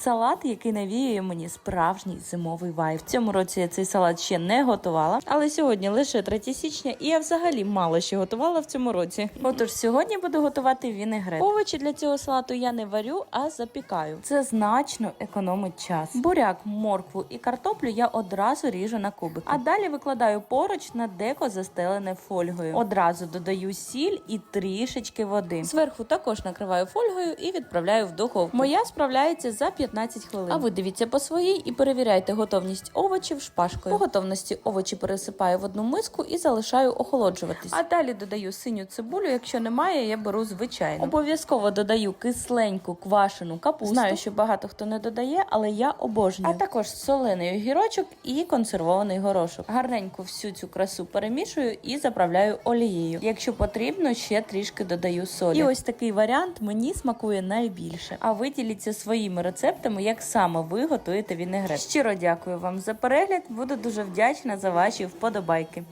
салат, який навіює мені справжній зимовий вайб. В цьому році я цей салат ще не готувала, але сьогодні лише 3 січня, і я взагалі мало ще готувала в цьому році. Отож, сьогодні буду готувати вінегрет. Овочі для цього салату я не варю, а запікаю. Це значно економить час. Буряк, моркву і картоплю я одразу ріжу на кубики. А далі викладаю поруч на деко застелене фольгою. Одразу додаю сіль і трішечки води. Зверху також накриваю фольгою і відправляю в духовку. Моя справляється за 15 хвилин. А ви дивіться по своїй і перевіряйте готовність овочів шпажкою. По готовності овочі пересипаю в одну миску і залишаю охолоджуватись. А далі додаю синю цибулю. Якщо немає, я беру звичайну. Обов'язково додаю кисленьку квашену капусту. Знаю, що багато хто не додає, але я обожнюю. А також солений огірочок і консервований горошок. Гарненько всю цю красу перемішую і заправляю олією. Якщо потрібно, ще трішки додаю солі. І ось такий варіант мені смакує найбільше. А ви діліться своїми рецептами, як саме ви готуєте вінегрет. Щиро дякую вам за перегляд. Буду дуже вдячна за ваші вподобайки.